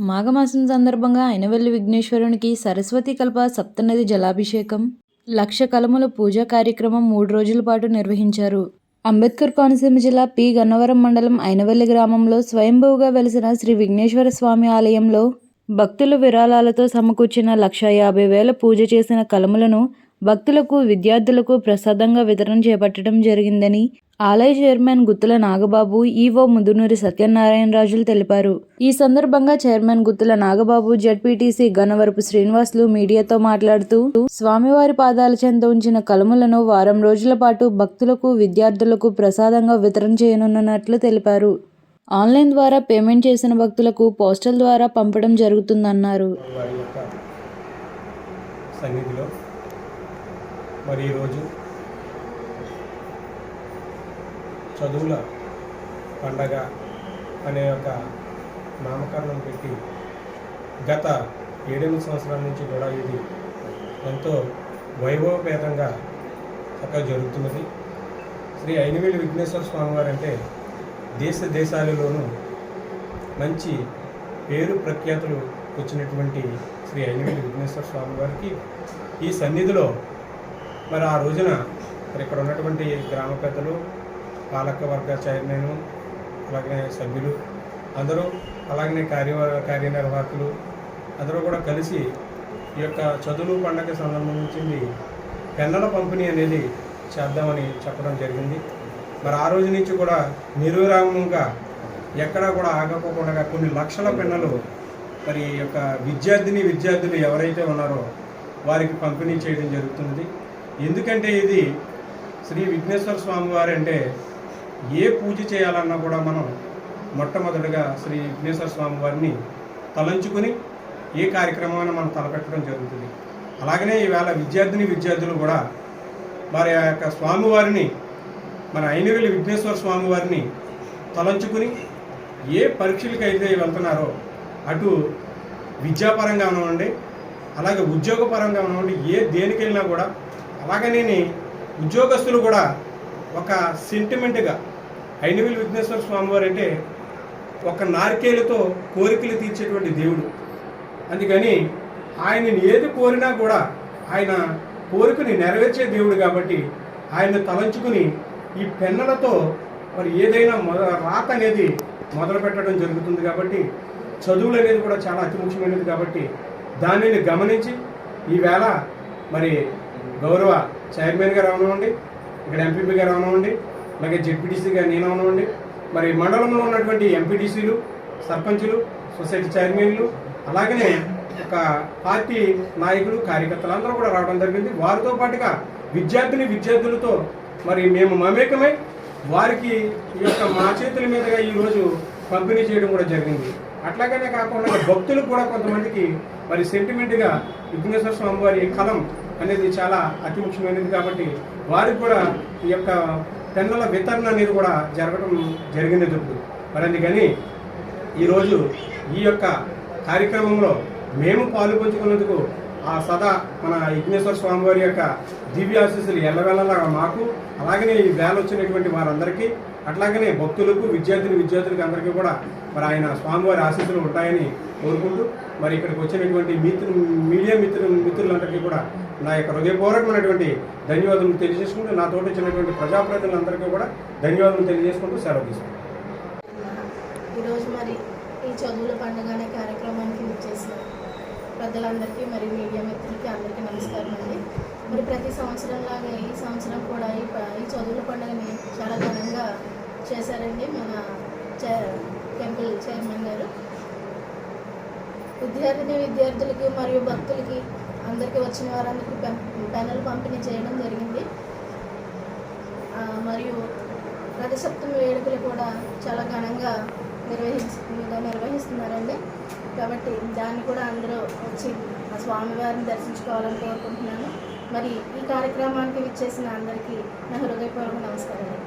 మాఘమాసం సందర్భంగా అయినవెల్లి విఘ్నేశ్వరునికి సరస్వతి కల్ప సప్తనది జలాభిషేకం. లక్ష కలముల పూజా కార్యక్రమం మూడు రోజుల పాటు నిర్వహించారు. అంబేద్కర్ కోనసీమ జిల్లా పి. గన్నవరం మండలం అయినవెల్లి గ్రామంలో స్వయంభూగా వెలిసిన శ్రీ విఘ్నేశ్వర స్వామి ఆలయంలో భక్తులు విరాళాలతో సమకూర్చిన లక్ష యాభై వేల పూజ చేసిన కలములను భక్తులకు విద్యార్థులకు ప్రసాదంగా వితరణ చేపట్టడం జరిగిందని ఆలయ చైర్మన్ గుత్తుల నాగబాబు ఈవో ముదునూరి సత్యనారాయణ రాజులు తెలిపారు. ఈ సందర్భంగా చైర్మన్ గుత్తుల నాగబాబు జడ్పీటీసీ గనవరపు శ్రీనివాసులు మీడియాతో మాట్లాడుతూ స్వామివారి పాదాల చెంత ఉంచిన కలములను వారం రోజుల పాటు భక్తులకు విద్యార్థులకు ప్రసాదంగా వితరణ చేయనున్నట్లు తెలిపారు. ఆన్లైన్ ద్వారా పేమెంట్ చేసిన భక్తులకు పోస్టల్ ద్వారా పంపడం జరుగుతుందన్నారు. మరి ఈరోజు చదువుల పండగ అనే ఒక నామకరణం పెట్టి గత ఏడెనిమిది సంవత్సరాల నుంచి కూడా ఇది ఎంతో వైభవపేతంగా చక్కగా జరుగుతున్నది. శ్రీ అయినవేలి విఘ్నేశ్వర స్వామి వారు అంటే దేశ దేశాలలోనూ మంచి పేరు ప్రఖ్యాతులు వచ్చినటువంటి శ్రీ అయినవేలి విఘ్నేశ్వర స్వామి వారికి ఈ సన్నిధిలో మరి ఆ రోజున మరి ఇక్కడ ఉన్నటువంటి గ్రామ పెద్దలు పాలక వర్గ చైర్మన్ అలాగే సభ్యులు అందరూ అలాగనే కార్యవర్ కార్యనిర్వాహకులు అందరూ కూడా కలిసి ఈ యొక్క చదువు పండగ సంబంధించింది పెన్నల పంపిణీ అనేది చేద్దామని చెప్పడం జరిగింది. మరి ఆ రోజు నుంచి కూడా నిర్విరామంగా ఎక్కడా కూడా ఆగకపోకుండా కొన్ని లక్షల పెన్నలు మరి ఈ యొక్క విద్యార్థిని విద్యార్థులు ఎవరైతే ఉన్నారో వారికి పంపిణీ చేయడం జరుగుతుంది ఎందుకంటే ఇది శ్రీ విఘ్నేశ్వర స్వామి వారు అంటే ఏ పూజ చేయాలన్నా కూడా మనం మొట్టమొదటిగా శ్రీ విఘ్నేశ్వర స్వామి వారిని తలంచుకుని ఏ కార్యక్రమాన్ని మనం తలపెట్టడం జరుగుతుంది. అలాగనే ఈవేళ విద్యార్థిని విద్యార్థులు కూడా వారి యొక్క స్వామివారిని మన అయినవేలి విఘ్నేశ్వర స్వామి వారిని తలంచుకుని ఏ పరీక్షలకి అయితే వెళ్తున్నారో అటు విద్యాపరంగా ఉన్నవ్వండి అలాగే ఉద్యోగపరంగా ఉన్నవ్వండి ఏ దేనికి వెళ్ళినా కూడా అలాగనే ఉద్యోగస్తులు కూడా ఒక సెంటిమెంట్గా ఐనవిల్ విఘ్నేశ్వర స్వామి వారు అంటే ఒక నారికేలతో కోరికలు తీర్చేటువంటి దేవుడు. అందుకని ఆయనని ఏది కోరినా కూడా ఆయన కోరికని నెరవేర్చే దేవుడు కాబట్టి ఆయన్ని తలంచుకుని ఈ పెన్నులతో మరి ఏదైనా మొద రాత అనేది మొదలు పెట్టడం జరుగుతుంది కాబట్టి చదువులు అనేది కూడా చాలా అతి ముఖ్యమైనది కాబట్టి దానిని గమనించి ఈవేళ మరి గౌరవ చైర్మన్గా రావడం అండి ఇక్కడ ఎంపీపీ గారు అవనివ్వండి అలాగే జెడ్పీటీసీ గారు నేను అవనివ్వండి మరి మండలంలో ఉన్నటువంటి ఎంపీటీసీలు సర్పంచులు సొసైటీ చైర్మన్లు అలాగనే ఒక పార్టీ నాయకులు కార్యకర్తలు అందరూ కూడా రావడం జరిగింది. వారితో పాటుగా విద్యార్థిని విద్యార్థులతో మరి మేము మమేకమై వారికి ఈ యొక్క మా చేతుల మీదుగా ఈరోజు పంపిణీ చేయడం కూడా జరిగింది. అట్లాగనే కాకుండా భక్తులు కూడా కొంతమందికి మరి సెంటిమెంట్గా విఘ్నేశ్వర స్వామి వారి కలం అనేది చాలా అతి ముఖ్యమైనది కాబట్టి వారికి కూడా ఈ యొక్క పెన్నుల వితరణ అనేది కూడా జరగడం జరిగింది ఇప్పుడు మరి అందుకని ఈరోజు ఈ యొక్క కార్యక్రమంలో మేము పాలు పంచుకున్నందుకు ఆ సదా మన విఘ్నేశ్వర స్వామి వారి యొక్క దివ్య ఆశీస్సులు ఎల్లవెల్లలా మాకు అలాగనే ఈ వేల వచ్చినటువంటి వారందరికీ అట్లాగనే భక్తులకు విద్యార్థులు విద్యార్థులకు అందరికీ కూడా మరి ఆయన స్వామివారి ఆశీస్సులు ఉంటాయని కోరుకుంటూ మరి ఇక్కడికి వచ్చినటువంటి మిత్రు మీడియా మిత్రు మిత్రులందరికీ కూడా నా యొక్క హృదయపూర్వకమైనటువంటి ధన్యవాదాలు తెలియజేసుకుంటూ నా తోటి వచ్చినటువంటి ప్రజాప్రతినిధులందరికీ కూడా ధన్యవాదాలు తెలియజేసుకుంటూ సెలవు తీసుకుంటాను ఈరోజు మరి ఈ చదువుల పండుగ అనే కార్యక్రమానికి వచ్చేసిన పెద్దలందరికీ మరి మీడియా మిత్రులకి అందరికీ నమస్కారం అండి. మరి ప్రతి సంవత్సరం లాగా ఈ సంవత్సరం కూడా ఈ ప- ఈ చదువుల పండుగని చాలా ఘనంగా చేశారండి మన టెంపుల్ చైర్మన్ గారు. విద్యార్థిని విద్యార్థులకి మరియు భక్తులకి అందరికీ వచ్చిన వారందరికీ పెన్ పెన్నులు పంపిణీ చేయడం జరిగింది. మరియు రథసప్తమి వేడుకలు కూడా చాలా ఘనంగా నిర్వహించ నిర్వహిస్తున్నారండి. కాబట్టి దాన్ని కూడా అందరూ వచ్చి ఆ స్వామివారిని దర్శించుకోవాలని కోరుకుంటున్నాను. మరి ఈ కార్యక్రమానికి విచ్చేసిన అందరికీ నా హృదయపూర్వక నమస్కారాలు.